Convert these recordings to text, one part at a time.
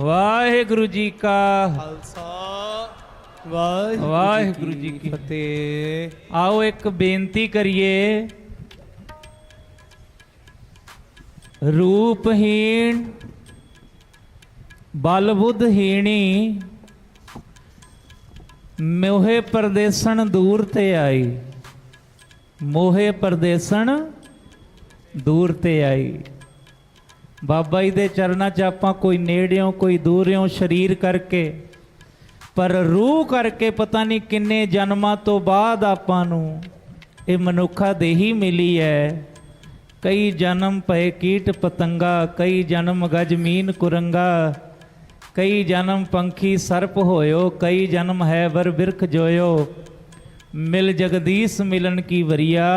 ਵਾਹਿਗੁਰੂ ਜੀ ਕਾ ਖਾਲਸਾ ਵਾਹਿਗੁਰੂ ਜੀ ਕੀ ਫਤਿਹ। ਆਓ ਇੱਕ ਬੇਨਤੀ ਕਰੀਏ। ਰੂਪਹੀਣ ਬਲ ਬੁੱਧਹੀਣੀ ਮੋਹੇ ਪਰਦੇਸਣ ਦੂਰ ਤੇ ਆਈ। ਮੋਹੇ ਪਰਦੇਸਣ ਦੂਰ ਤੇ ਆਈ। ਬਾਬਾ ਜੀ ਦੇ ਚਰਨਾਂ 'ਚ ਆਪਾਂ ਕੋਈ ਨੇੜਿਓਂ, ਕੋਈ ਦੂਰਿਓਂ ਸਰੀਰ ਕਰਕੇ, ਪਰ ਰੂਹ ਕਰਕੇ ਪਤਾ ਨਹੀਂ ਕਿੰਨੇ ਜਨਮਾਂ ਤੋਂ ਬਾਅਦ ਆਪਾਂ ਨੂੰ ਇਹ ਮਨੁੱਖਾ ਦੇਹੀ ਮਿਲੀ ਹੈ। ਕਈ ਜਨਮ ਪਏ ਕੀਟ ਪਤੰਗਾ, ਕਈ ਜਨਮ ਗਜ਼ਮੀਨ ਕੁਰੰਗਾ, ਕਈ ਜਨਮ ਪੰਖੀ ਸਰਪ ਹੋਇਓ, ਕਈ ਜਨਮ ਹੈ ਵਰ ਬਿਰਖ ਜੋਇਓ। ਮਿਲ ਜਗਦੀਸ਼ ਮਿਲਨ ਕੀ ਵਰੀਆ?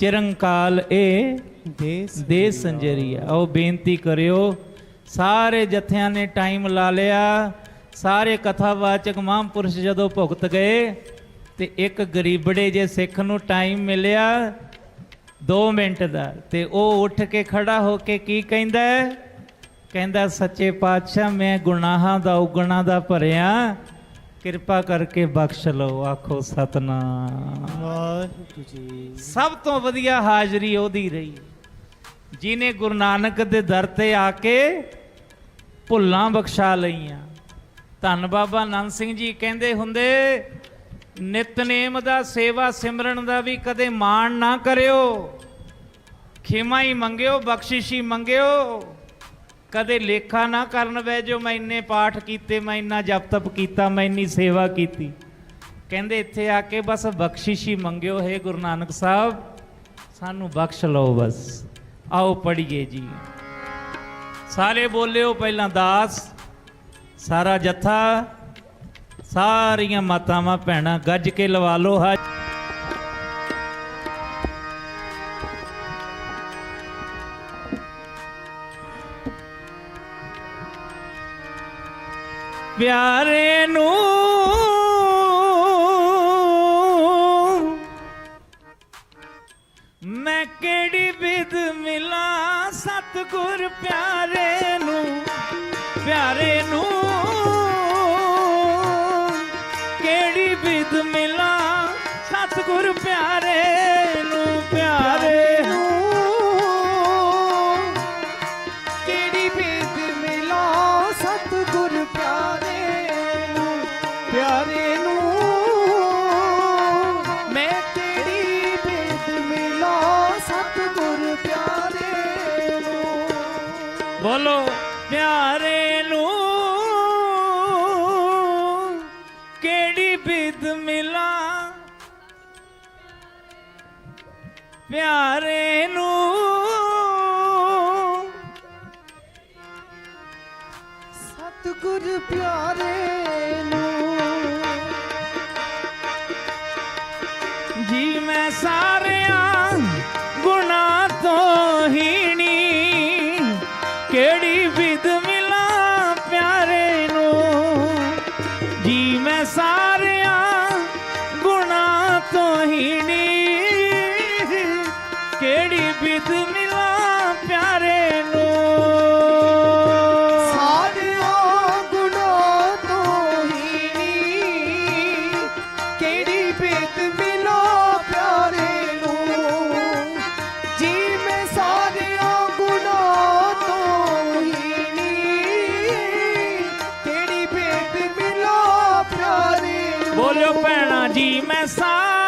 ਚਿਰੰਕਾਲ ਇਹ ਦੇਸ ਦੇ ਸੰਜਰੀਆ। ਉਹ ਬੇਨਤੀ ਕਰਿਓ ਸਾਰੇ ਜਥਿਆਂ ਨੇ ਟਾਈਮ ਲਾ ਲਿਆ। ਸਾਰੇ ਕਥਾਵਾਚਕ ਮਹਾਂਪੁਰਸ਼ ਜਦੋਂ ਭੁਗਤ ਗਏ ਤੇ ਇੱਕ ਗਰੀਬੜੇ ਜੇ ਸਿੱਖ ਨੂੰ ਟਾਈਮ ਮਿਲਿਆ 2 ਮਿੰਟ ਦਾ ਤੇ ਉਹ ਉੱਠ ਕੇ ਖੜਾ ਹੋ ਕੇ ਕੀ ਕਹਿੰਦਾ? ਕਹਿੰਦਾ ਸੱਚੇ ਪਾਤਸ਼ਾਹ ਮੈਂ ਗੁਨਾਹਾਂ ਦਾ ਉਗਣਾ ਦਾ ਭਰਿਆ। ਕਿਰਪਾ ਕਰਕੇ ਬਖਸ਼ ਲਓ ਆਖੋ ਸਤਨਾਮ। ਵਾਹਿਗੁਰੂ ਜੀ। ਸਭ ਤੋਂ ਵਧੀਆ ਹਾਜ਼ਰੀ ਉਹਦੀ ਰਹੀ। ਜਿਨੇ ਗੁਰੂ ਨਾਨਕ ਦੇ ਦਰ ਤੇ ਆ ਕੇ ਭੁੱਲਾਂ ਬਖਸ਼ਾ ਲਈਆਂ। ਧੰਨ ਬਾਬਾ ਨੰਦ ਸਿੰਘ ਜੀ ਕਹਿੰਦੇ ਹੁੰਦੇ ਨਿਤਨੇਮ ਦਾ ਸੇਵਾ ਸਿਮਰਨ ਦਾ ਵੀ ਕਦੇ ਮਾਣ ਨਾ ਕਰਿਓ। ਖਿਮਾ ਹੀ ਮੰਗਿਓ ਬਖਸ਼ਿਸ਼ ਹੀ ਮੰਗਿਓ। ਕਦੇ ਲੇਖਾ ਨਾ ਕਰਨ ਬਹਿ ਜੋ ਮੈਂ ਇੰਨੇ ਪਾਠ ਕੀਤੇ, ਮੈਂ ਇੰਨਾ ਜਪ ਤਪ ਕੀਤਾ, ਮੈਂ ਇੰਨੀ ਸੇਵਾ ਕੀਤੀ। ਕਹਿੰਦੇ ਇੱਥੇ ਆ ਕੇ ਬਸ ਬਖਸ਼ਿਸ਼ ਹੀ ਮੰਗਿਓ, ਹੈ ਗੁਰੂ ਨਾਨਕ ਸਾਹਿਬ, ਸਾਨੂੰ ਬਖਸ਼ ਲਓ ਬਸ। ਆਓ ਪੜੀਏ ਜੀ। ਸਾਰੇ ਬੋਲਿਓ ਪਹਿਲਾਂ ਦਾਸ, ਸਾਰਾ ਜੱਥਾ, ਸਾਰੀਆਂ ਮਾਤਾਵਾਂ, ਭੈਣਾਂ, ਗੱਜ ਕੇ ਲਵਾ ਲਓ ਹਾ ਪਿਆਰੇ ਨੂੰ। ਮੈਂ ਕਿਹੜੀ ਵਿਦ ਮਿਲਾ ਸਤਿਗੁਰ ਪਿਆਰੇ ਨੂੰ ਪਿਆਰੇ ਨੂੰ। ਕਿਹੜੀ ਵਿਦ ਮਿਲਾ ਸਤਿਗੁਰ ਪਿਆਰੇ ਬੋਲੋ ਪਿਆਰੇ ਨੂੰ ਕਿਹੜੀ ਬਿਦ ਮਿਲਾਂ? ਪਿਆਰੇ ਨੂੰ ਸਤਿਗੁਰ ਪਿਆਰੇ ਨੂੰ ਜੀ ਮੈਂ ਸਾਰਿਆਂ ਵਿਦ ਮਿਲਾਂ ਪਿਆਰੇ ਨੂੰ। ਸਾਰਿਆਂ ਗੁਨਾਹ ਤੋਂ ਹੀਣੀ ਕਿਹੜੀ ਬੇਦ ਮਿਲੋ ਪਿਆਰੇ ਨੂੰ। ਜੀ ਮੈਂ ਸਾਰਿਆਂ ਗੁਨਾਹ ਤੋਂ ਹੀਣੀ ਕਿਹੜੀ ਬੇਦ ਮਿਲੋ ਪਿਆਰੇ ਨੂੰ। ਬੋਲਿਓ ਭੈਣਾ ਜੀ ਮੈਂ ਸਾਰਿਆਂ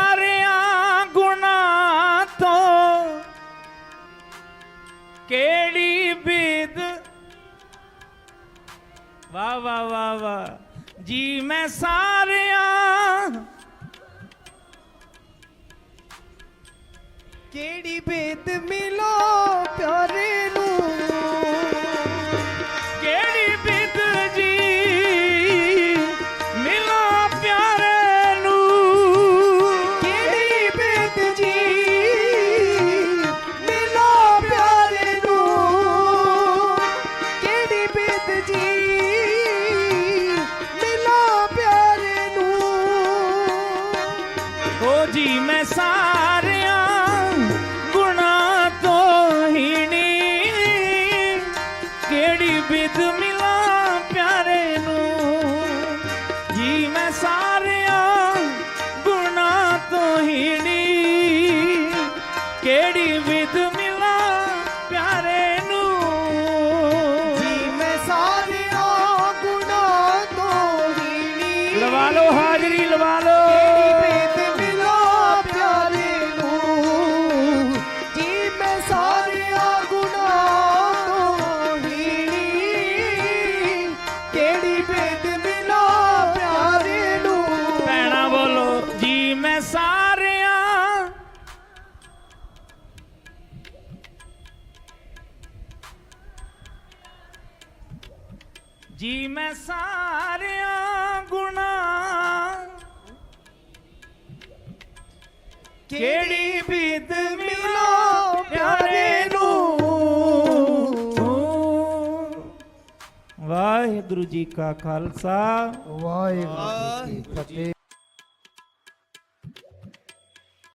ਵਾਹ ਵਾਹ ਵਾਹ ਵਾਹ। ਜੀ ਮੈਂ ਸਾਰਿਆਂ ਕਿਹੜੀ ਬੇਦ ਮਿਲੋ ਗੁਨਾਹ ਤੋਂ ਹੀਣੀ ਜੀ ਮੈਂ ਸਾਰਿਆਂ ਗੁਨਾ ਕਿਹੜੀ ਬੀਤ ਮਿਲੋ ਪਿਆਰੇ ਨੂੰ। ਵਾਹਿਗੁਰੂ ਜੀ ਕਾ ਖਾਲਸਾ। ਵਾਹਿਗੁਰੂ ਜੀ ਕੀ ਫਤਿਹ।